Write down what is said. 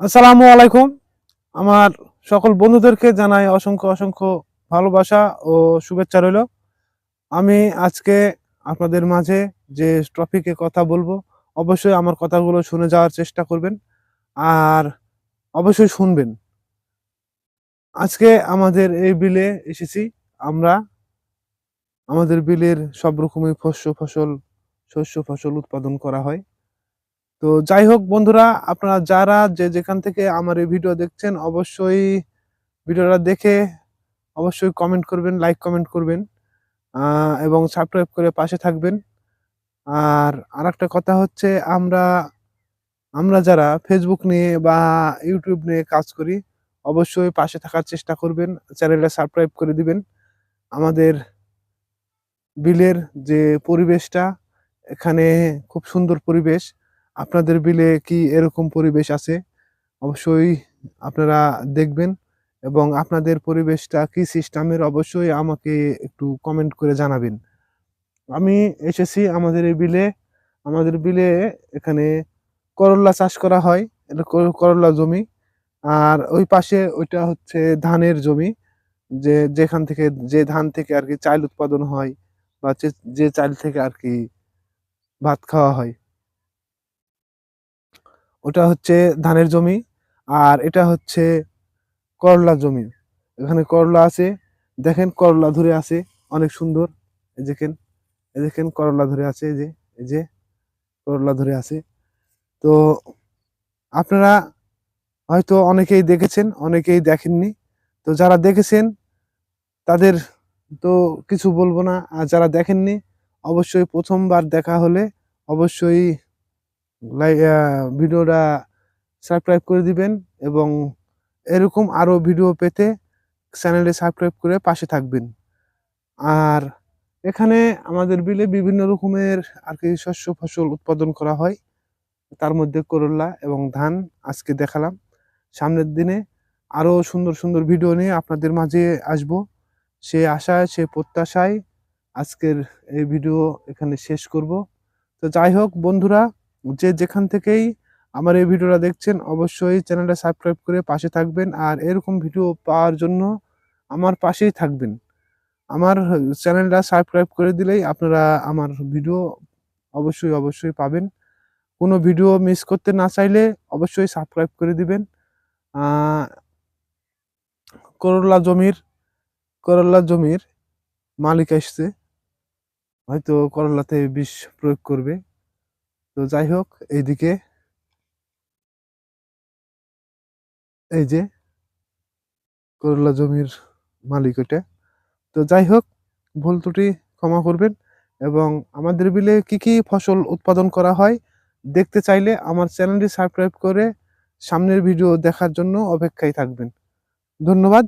আসসালামু আলাইকুম। আমার সকল বন্ধুদেরকে জানাই অসংখ্য অসংখ্য ভালোবাসা ও শুভেচ্ছা রইল। আমি আজকে আপনাদের মাঝে যে টপিকে কথা বলব, অবশ্যই আমার কথাগুলো শুনে যাওয়ার চেষ্টা করবেন আর অবশ্যই শুনবেন। আজকে আমাদের এই বিলে এসেছি আমরা। আমাদের বিলের সব রকমই শস্য ফসল শস্য, ফসল উৎপাদন করা হয়। তো যাই হোক বন্ধুরা, আপনারা যারা যে যেখান থেকে আমার এই ভিডিও দেখছেন, অবশ্যই ভিডিওটা দেখে অবশ্যই কমেন্ট করবেন লাইক কমেন্ট করবেন এবং সাবস্ক্রাইব করে পাশে থাকবেন। আর আরেকটা কথা হচ্ছে, আমরা আমরা যারা ফেসবুক নিয়ে বা ইউটিউব নিয়ে কাজ করি, অবশ্যই পাশে থাকার চেষ্টা করবেন, চ্যানেলটা সাবস্ক্রাইব করে দিবেন। আমাদের বিলের যে পরিবেশটা, এখানে খুব সুন্দর পরিবেশ। আপনাদের বিলে কি এরকম পরিবেশ আছে? অবশ্যই আপনারা দেখবেন এবং আপনাদের পরিবেশটা কি সিস্টেমের অবশ্যই আমাকে একটু কমেন্ট করে জানাবেন। আমি এসেছি আমাদের এই বিলে। আমাদের বিলে এখানে করল্লা চাষ করা হয়। এটা কর- করল্লা জমি। আর ওই পাশে ওইটা হচ্ছে ধানের জমি। যে, যেখান থেকে, যে ধান থেকে আর কি চাল উৎপাদন হয় বা যে চাল থেকে আর কি ভাত খাওয়া হয়। ওটা হচ্ছে ধানের জমি আর এটা হচ্ছে করলা জমি। এখানে করলা আছে, দেখেন করলা ধরে আছে, অনেক সুন্দর। দেখেন দেখেন করলা ধরে আছে, এই যে এই যে করলা ধরে আছে। তো আপনারা হয়তো অনেকেই দেখেছেন, অনেকেই দেখেননি। তো যারা দেখেছেন, তাদের তো কিছু বলব না। আর যারা দেখেননি, অবশ্যই প্রথমবার দেখা হলে অবশ্যই ভিডিওটা সাবস্ক্রাইব করে দিবেন এবং এরকম আরও ভিডিও পেতে চ্যানেলে সাবস্ক্রাইব করে পাশে থাকবেন। আর এখানে আমাদের বিলে বিভিন্ন রকমের আর কি শস্য ফসল উৎপাদন করা হয়। তার মধ্যে করল্লা এবং ধান আজকে দেখালাম। সামনের দিনে আরও সুন্দর সুন্দর ভিডিও নিয়ে আপনাদের মাঝে আসব। সে আশায়, সে প্রত্যাশায় আজকের এই ভিডিও এখানে শেষ করব। তো যাই হোক বন্ধুরা যে যেখান থেকেই আমার এই ভিডিওটা দেখছেন, অবশ্যই চ্যানেলটা সাবস্ক্রাইব করে পাশে থাকবেন আর এরকম ভিডিও পাওয়ার জন্য আমার পাশেই থাকবেন। আমার চ্যানেলটা সাবস্ক্রাইব করে দিলেই আপনারা আমার ভিডিও অবশ্যই অবশ্যই পাবেন। কোনো ভিডিও মিস করতে না চাইলে অবশ্যই সাবস্ক্রাইব করে দিবেন। করল্লা জমির করল্লা জমির মালিক আসছে। হয়তো করল্লাতে বিষ প্রয়োগ করবে। তো যাই হোক, এইদিকে। এই যে, করলা জমির মালিক ওটা তো যাই হোক, ভুল ত্রুটি ক্ষমা করবেন এবং আমাদের বিলে কি কি ফসল উৎপাদন করা হয় দেখতে চাইলে আমার চ্যানেলটি সাবস্ক্রাইব করে সামনের ভিডিও দেখার জন্য অপেক্ষায় থাকবেন। ধন্যবাদ